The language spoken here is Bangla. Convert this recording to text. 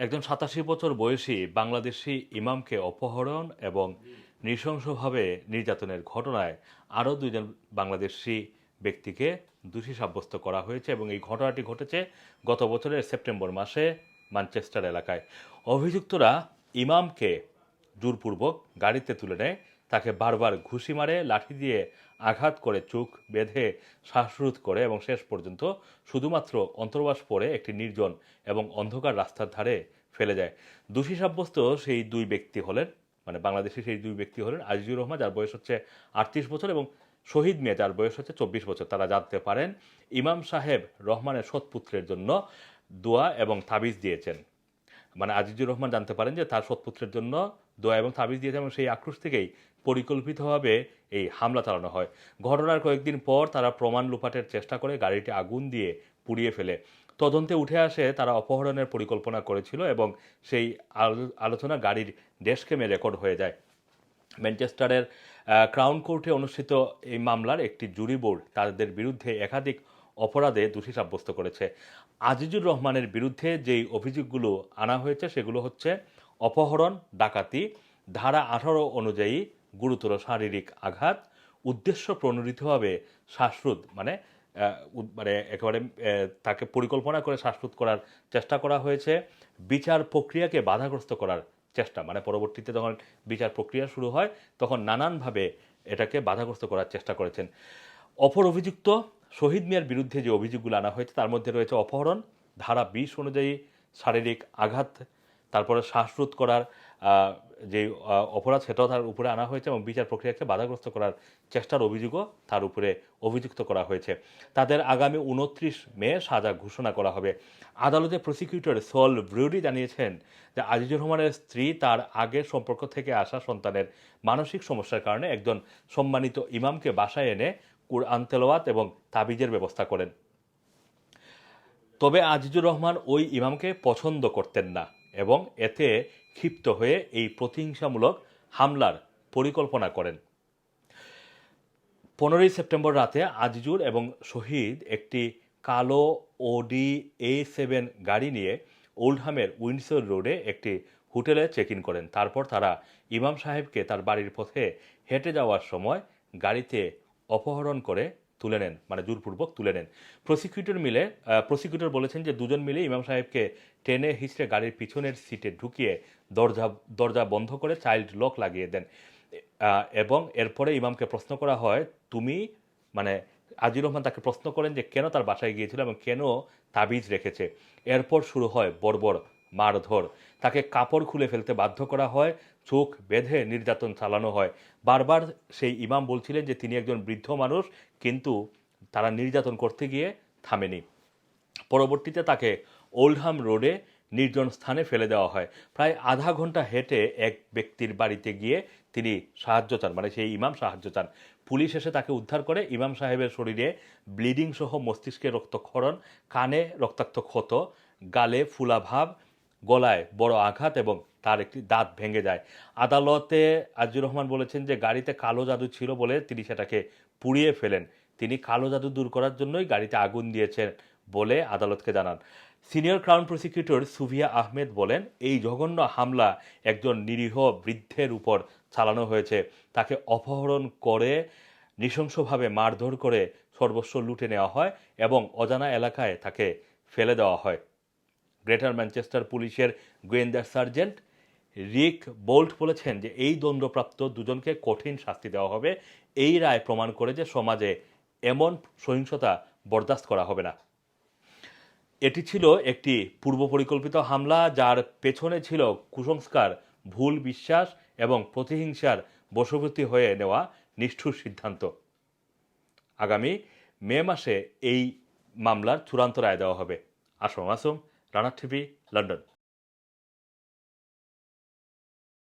একজন সাতাশি বছর বয়সী বাংলাদেশি ইমামকে অপহরণ এবং নৃশংসভাবে নির্যাতনের ঘটনায় আরও দুজন বাংলাদেশি ব্যক্তিকে দোষী সাব্যস্ত করা হয়েছে এবং এই ঘটনাটি ঘটেছে গত বছরের সেপ্টেম্বর মাসে ম্যানচেস্টার এলাকায়। অভিযুক্তরা ইমামকে জোরপূর্বক গাড়িতে তুলে নেয় তাকে বারবার ঘুষি মারে, লাঠি দিয়ে আঘাত করে, চোখ বেঁধে শ্বাসরোধ করে এবং শেষ পর্যন্ত শুধুমাত্র অন্তর্বাস পরে একটি নির্জন এবং অন্ধকার রাস্তার ধারে ফেলে যায়। দোষী সাব্যস্ত সেই দুই ব্যক্তি হলেন মানে বাংলাদেশি সেই দুই ব্যক্তি হলেন আজিজুর রহমান, যার বয়স হচ্ছে আটত্রিশ বছর, এবং শহীদ মেয়ে, যার বয়স হচ্ছে চব্বিশ বছর। তারা জানতে পারেন, ইমাম সাহেব রহমানের সৎপুত্রের জন্য দোয়া এবং তাবিজ দিয়েছেন। মানে আজিজুর রহমান জানতে পারেন যে তার সৎপুত্রের জন্য দোয়া এবং তাবিজ দিয়েছে এবং সেই আক্রোশ থেকেই পরিকল্পিতভাবে এই হামলা চালানো হয়। ঘটনার কয়েকদিন পর তারা প্রমাণ লুপাটের চেষ্টা করে গাড়িটি আগুন দিয়ে পুড়িয়ে ফেলে। তদন্তে উঠে আসে তারা অপহরণের পরিকল্পনা করেছিল এবং সেই আলো- আলোচনা গাড়ির ডেস্কেমে রেকর্ড হয়ে যায়। ম্যানচেস্টারের ক্রাউন কোর্টে অনুষ্ঠিত এই মামলার একটি জুরি বোর্ড তাদের বিরুদ্ধে একাধিক অপরাধে দোষী সাব্যস্ত করেছে। আজিজুর রহমানের বিরুদ্ধে যেই অভিযোগগুলো আনা হয়েছে সেগুলো হচ্ছে অপহরণ, ডাকাতি, ধারা আঠারো অনুযায়ী গুরুতর শারীরিক আঘাত, উদ্দেশ্য প্রণোদিতভাবে শ্বাসরোধ মানে মানে একেবারে তাকে পরিকল্পনা করে শ্বাসরোধ করার চেষ্টা করা হয়েছে। বিচার প্রক্রিয়াকে বাধাগ্রস্ত করার চেষ্টা মানে পরবর্তীতে যখন বিচার প্রক্রিয়া শুরু হয়, তখন নানানভাবে এটাকে বাধাগ্রস্ত করার চেষ্টা করেছেন। অপর অভিযুক্ত, শহীদ মিয়ার বিরুদ্ধে যে অভিযোগগুলো আনা হয়েছে, তার মধ্যে রয়েছে অপহরণ, ধারা বিশ অনুযায়ী শারীরিক আঘাত, তারপরে শ্বাসরোধ করার যে অপরাধ সেটাও তার উপরে আনা হয়েছে এবং বিচার প্রক্রিয়াকে বাধাগ্রস্ত করার চেষ্টার অভিযোগও তার উপরে অভিযুক্ত করা হয়েছে। তাদের আগামী উনত্রিশ মে সাজা ঘোষণা করা হবে। আদালতে প্রসিকিউটর সল ব্রিউডি জানিয়েছেন যে, আজিজুর রহমানের স্ত্রী তার আগের সম্পর্ক থেকে আসা সন্তানের মানসিক সমস্যার কারণে একজন সম্মানিত ইমামকে বাসায় এনে কুরআন তেলাওয়াত এবং তাবিজের ব্যবস্থা করেন। তবে আজিজুর রহমান ওই ইমামকে পছন্দ করতেন না। এবং এতে ক্ষিপ্ত হয়ে এই প্রতিহিংসামূলক হামলার পরিকল্পনা করেন। পনেরোই সেপ্টেম্বর রাতে আজিজুর এবং শহীদ একটি কালো ওডি এ সেভেন গাড়ি নিয়ে ওল্ডহামের উইন্ডসর রোডে একটি হোটেলে চেক ইন করেন। তারপর তারা ইমাম সাহেবকে তার বাড়ির পথে হেঁটে যাওয়ার সময় গাড়িতে অপহরণ করে তুলে নেন মানে জোরপূর্বক তুলে নেন। প্রসিকিউটর মিলে প্রসিকিউটর বলেছেন যে দুজন মিলে ইমাম সাহেবকে টেনে হিচড়ে গাড়ির পিছনের সিটে ঢুকিয়ে দরজা দরজা বন্ধ করে চাইল্ড লক লাগিয়ে দেন। এবং এরপরে ইমামকে প্রশ্ন করা হয়, তুমি মানে আজির রহমান তাকে প্রশ্ন করেন যে, কেন তার বাসায় গিয়েছিল এবং কেন তাবিজ রেখেছে? এরপর শুরু হয় বর্বর, মারধর। তাকে কাপড় খুলে ফেলতে বাধ্য করা হয়। চোখ বেঁধে নির্যাতন চালানো হয়। বারবার সেই ইমাম বলছিলেন যে, তিনি একজন বৃদ্ধ মানুষ, কিন্তু তারা নির্যাতন করতে গিয়ে থামেনি। পরবর্তীতে তাকে ওল্ডহাম রোডে নির্জন স্থানে ফেলে দেওয়া হয়। প্রায় আধা ঘণ্টা হেঁটে এক ব্যক্তির বাড়িতে গিয়ে তিনি সাহায্য চান মানে সেই ইমাম সাহায্য চান। পুলিশ এসে তাকে উদ্ধার করে। ইমাম সাহেবের শরীরে ব্লিডিং সহ মস্তিষ্কে রক্তক্ষরণ, কানে রক্তাক্ত ক্ষত, গালে ফুলাভাব, গলায় বড় আঘাত এবং তার একটি দাঁত ভেঙে যায়। আদালতে আজিজুর রহমান বলেছেন যে, গাড়িতে কালো জাদু ছিল বলে তিনি সেটাকে পুড়িয়ে ফেলেন। তিনি কালো জাদু দূর করার জন্যই গাড়িতে আগুন দিয়েছেন বলে আদালতকে জানান। Senior crown prosecutor Suvia Ahmed বলেন, এই জঘন্য হামলা একজন নিরীহ বৃদ্ধের উপর চালানো হয়েছে। তাকে অপহরণ করে, নৃশংসভাবে মারধর করে সর্বস্ব লুটে নেওয়া হয় এবং অজানা এলাকায় তাকে ফেলে দেওয়া হয়। গ্রেটার ম্যানচেস্টার পুলিশের গোয়েন্দা সার্জেন্ট রিক বোল্ট বলেছেন যে এই দণ্ডপ্রাপ্ত দুজনকে কঠিন শাস্তি দেওয়া হবে। এই রায় প্রমাণ করে যে সমাজে এমন সহিংসতা বরদাস্ত করা হবে না। এটি ছিল একটি পূর্ব পরিকল্পিত হামলা যার পেছনে ছিল কুসংস্কার, ভুল বিশ্বাস এবং প্রতিহিংসার বশবর্তী হয়ে নেওয়া নিষ্ঠুর সিদ্ধান্ত। আগামী মে মাসে এই মামলার চূড়ান্ত রায় দেওয়া হবে। Assam Assam, Rana TV, London.